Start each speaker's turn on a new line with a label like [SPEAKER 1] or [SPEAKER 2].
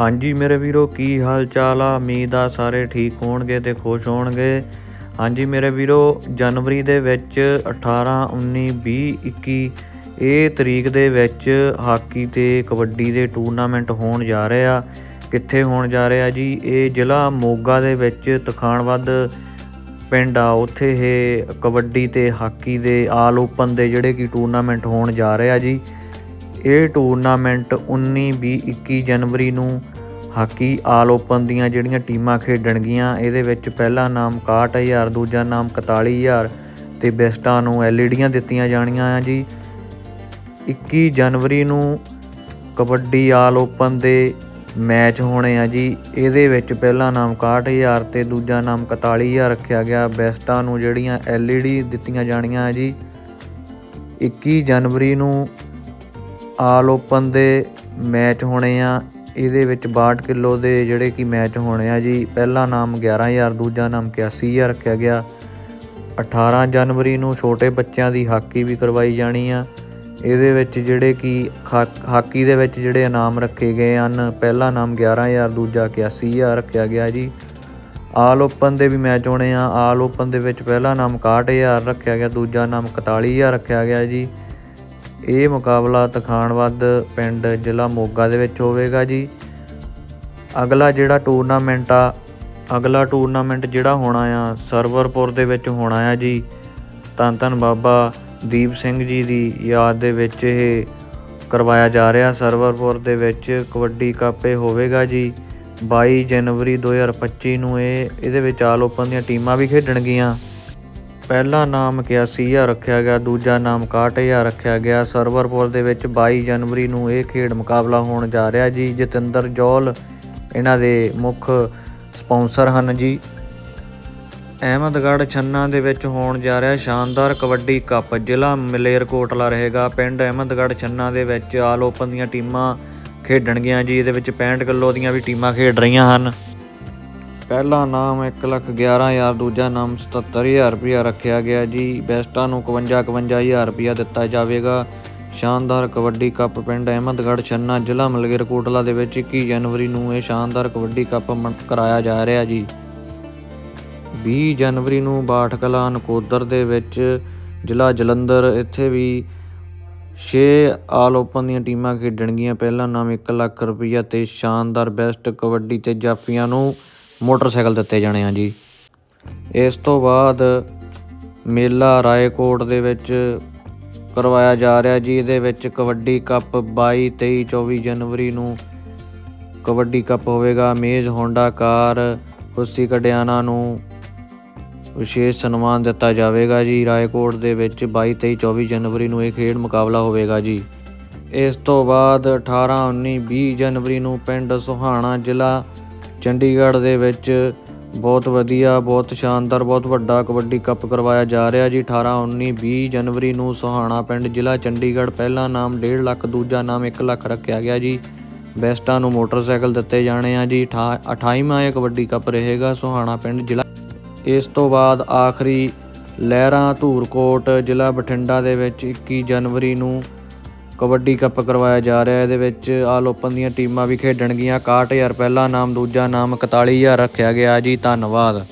[SPEAKER 1] ਹਾਂਜੀ ਮੇਰੇ ਵੀਰੋ, ਕੀ ਹਾਲ ਚਾਲ ਆ? ਉਮੀਦ ਆ ਸਾਰੇ ਠੀਕ ਹੋਣਗੇ ਤੇ ਖੁਸ਼ ਹੋਣਗੇ। ਹਾਂਜੀ ਮੇਰੇ ਵੀਰੋ, ਜਨਵਰੀ ਦੇ ਵਿੱਚ 18 19 20 21 ਇਹ ਤਰੀਕ ਦੇ ਵਿੱਚ ਹਾਕੀ ਤੇ ਕਬੱਡੀ ਦੇ ਟੂਰਨਾਮੈਂਟ ਹੋਣ ਜਾ ਰਹੇ ਆ। ਕਿੱਥੇ ਹੋਣ ਜਾ ਰਹੇ ਆ ਜੀ? ਇਹ ਜ਼ਿਲ੍ਹਾ ਮੋਗਾ ਦੇ ਵਿੱਚ ਤਖਾਣਵੱਧ ਪਿੰਡ ਆ। ਉੱਥੇ ਇਹ ਕਬੱਡੀ ਤੇ ਹਾਕੀ ਦੇ ਆਲ ਓਪਨ ਦੇ ਜਿਹੜੇ ਕਿ ਟੂਰਨਾਮੈਂਟ ਹੋਣ ਜਾ ਰਹੇ ਆ ਜੀ। ਇਹ ਟੂਰਨਾਮੈਂਟ 19 20 21 ਜਨਵਰੀ ਨੂੰ ਹਾਕੀ ਆਲ ਓਪਨ ਦੀਆਂ ਜਿਹੜੀਆਂ ਟੀਮਾਂ ਖੇਡਣਗੀਆਂ ਇਹਦੇ ਵਿੱਚ ਪਹਿਲਾ ਨਾਮ 61000 ਦੂਜਾ ਨਾਮ 41000 ਤੇ ਬੈਸਟਾਂ ਨੂੰ ਐਲਈਡੀਆਂ ਦਿੱਤੀਆਂ ਜਾਣੀਆਂ ਆ ਜੀ। 21 ਜਨਵਰੀ ਨੂੰ ਕਬੱਡੀ ਆਲ ਓਪਨ ਦੇ ਮੈਚ ਹੋਣੇ ਆ ਜੀ। ਇਹਦੇ ਵਿੱਚ ਪਹਿਲਾ ਨਾਮ 61000 ਤੇ ਦੂਜਾ ਨਾਮ 41000 ਰੱਖਿਆ ਗਿਆ। ਬੈਸਟਾਂ ਨੂੰ ਜਿਹੜੀਆਂ ਐਲਈਡੀ ਦਿੱਤੀਆਂ ਜਾਣੀਆਂ ਆ ਜੀ। 21 ਜਨਵਰੀ ਨੂੰ ਆਲ ਓਪਨ ਦੇ ਮੈਚ ਹੋਣੇ ਆ। ਇਹਦੇ ਵਿੱਚ 62 ਕਿਲੋ ਦੇ ਜਿਹੜੇ ਕਿ ਮੈਚ ਹੋਣੇ ਆ ਜੀ, ਪਹਿਲਾ ਨਾਮ 11000 ਦੂਜਾ ਨਾਮ 81000 ਰੱਖਿਆ ਗਿਆ। 18 ਜਨਵਰੀ ਨੂੰ ਛੋਟੇ ਬੱਚਿਆਂ ਦੀ ਹਾਕੀ ਵੀ ਕਰਵਾਈ ਜਾਣੀ ਆ। ਇਹਦੇ ਵਿੱਚ ਜਿਹੜੇ ਕਿ ਖਾ- ਹਾਕੀ ਦੇ ਵਿੱਚ ਜਿਹੜੇ ਇਨਾਮ ਰੱਖੇ ਗਏ ਹਨ, ਪਹਿਲਾ ਨਾਮ 11000 ਦੂਜਾ 81000 ਰੱਖਿਆ ਗਿਆ ਜੀ। ਆਲ ਓਪਨ ਦੇ ਵੀ ਮੈਚ ਹੋਣੇ ਆ। ਆਲ ਓਪਨ ਦੇ ਵਿੱਚ ਪਹਿਲਾ ਨਾਮ 61000 ਰੱਖਿਆ ਗਿਆ, ਦੂਜਾ ਨਾਮ 41000 ਰੱਖਿਆ ਗਿਆ ਜੀ। ਇਹ ਮੁਕਾਬਲਾ ਤਖਾਣਵੱਧ ਪਿੰਡ ਜ਼ਿਲ੍ਹਾ ਮੋਗਾ ਦੇ ਵਿੱਚ ਹੋਵੇਗਾ ਜੀ। ਅਗਲਾ ਜਿਹੜਾ ਟੂਰਨਾਮੈਂਟ ਆ, ਅਗਲਾ ਟੂਰਨਾਮੈਂਟ ਜਿਹੜਾ ਹੋਣਾ ਆ, ਸਰਵਰਪੁਰ ਦੇ ਵਿੱਚ ਹੋਣਾ ਆ ਜੀ। ਧੰਨ ਧੰਨ ਬਾਬਾ ਦੀਪ ਸਿੰਘ ਜੀ ਦੀ ਯਾਦ ਦੇ ਵਿੱਚ ਇਹ ਕਰਵਾਇਆ ਜਾ ਰਿਹਾ। ਸਰਵਰਪੁਰ ਦੇ ਵਿੱਚ ਕਬੱਡੀ ਕੱਪ ਇਹ ਹੋਵੇਗਾ ਜੀ। 22 ਜਨਵਰੀ 2025 ਨੂੰ ਇਹ, ਇਹਦੇ ਵਿੱਚ ਆਲ ਓਪਨ ਦੀਆਂ ਟੀਮਾਂ ਵੀ ਖੇਡਣਗੀਆਂ। ਪਹਿਲਾ ਨਾਮ 81000 ਰੱਖਿਆ ਗਿਆ, ਦੂਜਾ ਨਾਮ 61000 ਰੱਖਿਆ ਗਿਆ। ਸਰਵਰਪੁਰ ਦੇ ਵਿੱਚ 22 ਜਨਵਰੀ ਨੂੰ ਇਹ ਖੇਡ ਮੁਕਾਬਲਾ ਹੋਣ ਜਾ ਰਿਹਾ ਜੀ। ਜਤਿੰਦਰ ਜੋਲ ਇਹਨਾਂ ਦੇ ਮੁੱਖ ਸਪਾਂਸਰ ਹਨ ਜੀ। ਅਹਿਮਦਗੜ੍ਹ ਛੰਨਾ ਦੇ ਵਿੱਚ ਹੋਣ ਜਾ ਰਿਹਾ ਸ਼ਾਨਦਾਰ ਕਬੱਡੀ ਕੱਪ। ਜ਼ਿਲ੍ਹਾ ਮਲੇਰਕੋਟਲਾ ਰਹੇਗਾ। ਪਿੰਡ ਅਹਿਮਦਗੜ੍ਹ ਛੰਨਾ ਦੇ ਵਿੱਚ ਆਲ ਓਪਨ ਦੀਆਂ ਟੀਮਾਂ ਖੇਡਣਗੀਆਂ ਜੀ। ਇਹਦੇ ਵਿੱਚ 65 ਕਿਲੋ ਦੀਆਂ ਵੀ ਟੀਮਾਂ ਖੇਡ ਰਹੀਆਂ ਹਨ। ਪਹਿਲਾ ਨਾਮ 111000 ਦੂਜਾ ਨਾਮ 77000 ਰੁਪਇਆ ਰੱਖਿਆ ਗਿਆ ਜੀ। ਬੈਸਟਾਂ ਨੂੰ 51 51000 ਰੁਪਇਆ ਦਿੱਤਾ ਜਾਵੇਗਾ। ਸ਼ਾਨਦਾਰ ਕਬੱਡੀ ਕੱਪ ਪਿੰਡ ਅਹਿਮਦਗੜ੍ਹ, ਛੰਨਾ ਜ਼ਿਲ੍ਹਾ ਮਲਗੇਰਕੋਟਲਾ ਦੇ ਵਿੱਚ 21 ਜਨਵਰੀ ਨੂੰ ਇਹ ਸ਼ਾਨਦਾਰ ਕਬੱਡੀ ਕੱਪ ਮਨ- ਕਰਾਇਆ ਜਾ ਰਿਹਾ ਜੀ। 20 ਜਨਵਰੀ ਨੂੰ ਬਾਠ ਕਲਾਂ ਨਕੋਦਰ ਦੇ ਵਿੱਚ ਜ਼ਿਲ੍ਹਾ ਜਲੰਧਰ, ਇੱਥੇ ਵੀ 6 ਆਲ ਓਪਨ ਦੀਆਂ ਟੀਮਾਂ ਖੇਡਣਗੀਆਂ। ਪਹਿਲਾ ਨਾਮ 1 ਲੱਖ ਰੁਪਈਆ ਤੇ ਸ਼ਾਨਦਾਰ ਬੈਸਟ ਕਬੱਡੀ ਤੇ ਜਾਫੀਆਂ ਨੂੰ ਮੋਟਰਸਾਈਕਲ ਦਿੱਤੇ ਜਾਣੇ ਆ ਜੀ। ਇਸ ਤੋਂ ਬਾਅਦ ਮੇਲਾ ਰਾਏਕੋਟ ਦੇ ਵਿੱਚ ਕਰਵਾਇਆ ਜਾ ਰਿਹਾ ਜੀ। ਇਹਦੇ ਵਿੱਚ ਕਬੱਡੀ ਕੱਪ 22 23 24 ਜਨਵਰੀ ਨੂੰ ਕਬੱਡੀ ਕੱਪ ਹੋਵੇਗਾ। ਮੇਜ਼, ਹੋਂਡਾ ਕਾਰ ਕੁੱਸੀ ਕਡਿਆਣਾ ਨੂੰ ਵਿਸ਼ੇਸ਼ ਸਨਮਾਨ ਦਿੱਤਾ ਜਾਵੇਗਾ ਜੀ। ਰਾਏਕੋਟ ਦੇ ਵਿੱਚ 22 23 24 ਜਨਵਰੀ ਨੂੰ ਇਹ ਖੇਡ ਮੁਕਾਬਲਾ ਹੋਵੇਗਾ ਜੀ। ਇਸ ਤੋਂ ਬਾਅਦ 18 19 20 ਜਨਵਰੀ ਨੂੰ ਪਿੰਡ ਸੁਹਾਣਾ ਜ਼ਿਲ੍ਹਾ ਚੰਡੀਗੜ੍ਹ ਦੇ ਵਿੱਚ ਬਹੁਤ ਵਧੀਆ, ਬਹੁਤ ਸ਼ਾਨਦਾਰ, ਬਹੁਤ ਵੱਡਾ ਕਬੱਡੀ ਕੱਪ ਕਰਵਾਇਆ ਜਾ ਰਿਹਾ ਜੀ। 18 19 20 ਜਨਵਰੀ ਨੂੰ ਸੋਹਾਣਾ ਪਿੰਡ ਜ਼ਿਲ੍ਹਾ ਚੰਡੀਗੜ੍ਹ ਪਹਿਲਾ ਨਾਮ 1.5 ਲੱਖ, ਦੂਜਾ ਨਾਮ 1 ਲੱਖ ਰੱਖਿਆ ਗਿਆ ਜੀ। ਬੈਸਟਾਂ ਨੂੰ ਮੋਟਰਸਾਈਕਲ ਦਿੱਤੇ ਜਾਣੇ ਆ ਜੀ। 28ਵਾਂ ਇਹ ਕਬੱਡੀ ਕੱਪ ਰਹੇਗਾ ਸੋਹਾਣਾ ਪਿੰਡ ਜ਼ਿਲ੍ਹਾ। ਇਸ ਤੋਂ ਬਾਅਦ ਆਖਰੀ ਲਹਿਰਾਂ ਧੂਰਕੋਟ ਜ਼ਿਲ੍ਹਾ ਬਠਿੰਡਾ ਦੇ ਵਿੱਚ 21 ਜਨਵਰੀ ਨੂੰ ਕਬੱਡੀ ਕੱਪ ਕਰਵਾਇਆ ਜਾ ਰਿਹਾ ਹੈ। ਇਹਦੇ ਵਿੱਚ ਆਲ ਓਪਨ ਦੀਆਂ ਟੀਮਾਂ ਵੀ ਖੇਡਣਗੀਆਂ। 61000 ਪਹਿਲਾ ਨਾਮ, ਦੂਜਾ ਨਾਮ 41000 ਰੱਖਿਆ ਗਿਆ ਜੀ। ਧੰਨਵਾਦ।